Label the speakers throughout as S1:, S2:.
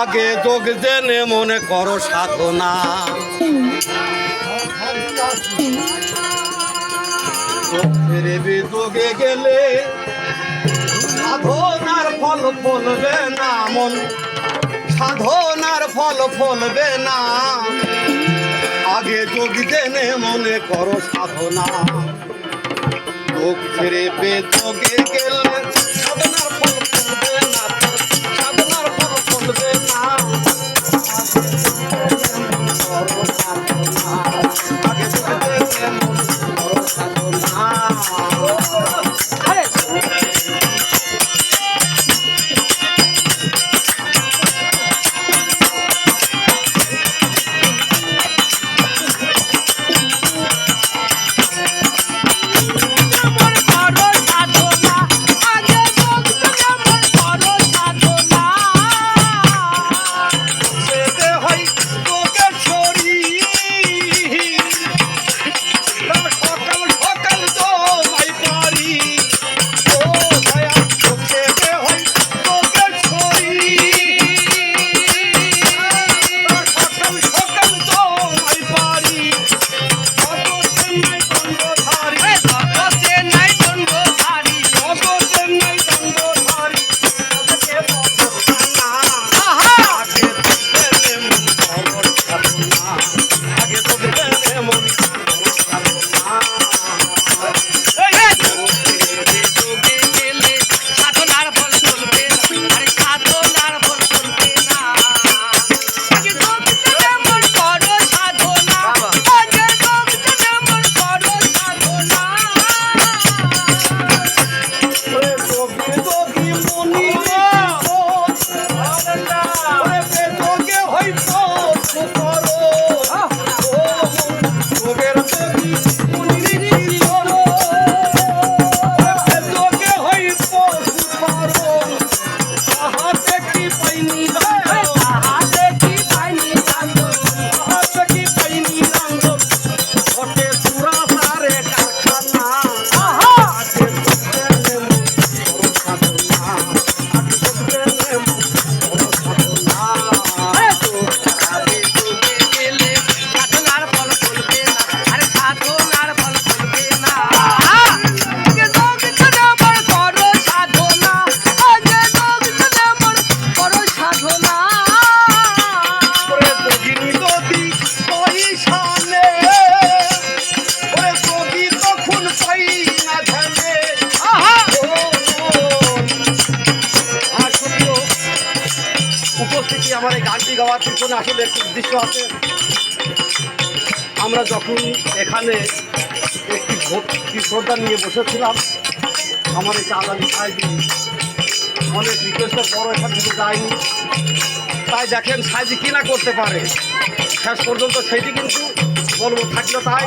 S1: আগে যোগ জেনে মনে করো সাধনা। যোগে গেলে সাধনার ফল ফলবে না মন। সাধনার ফল ফলবে না। আগে যোগ জেনে মনে করো সাধনা। লোক ফিরে বেদকে গেলে সাধনার ফল আমার এই গানটি গাওয়ার পিছনে আসলে একটি উদ্দেশ্য আছে। আমরা যখন এখানে একটি ভক্তি শ্রদ্ধা নিয়ে বসেছিলাম আমার এই চাঁদানি সাইজি অনেক রিকোয়েস্টের পরও এখান থেকে যায়নি। তাই দেখেন সাইজি কিনা করতে পারে। শেষ পর্যন্ত সেটি কিন্তু বলব থাকলে তাই।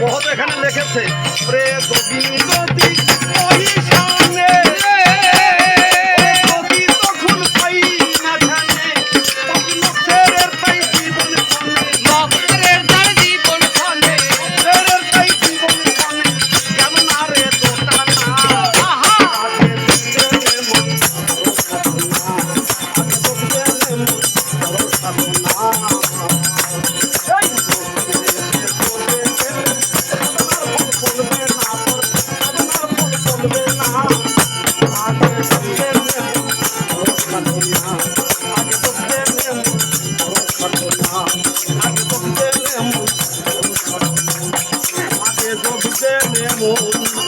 S1: মহত এখানে লেখেছে প্রে amor.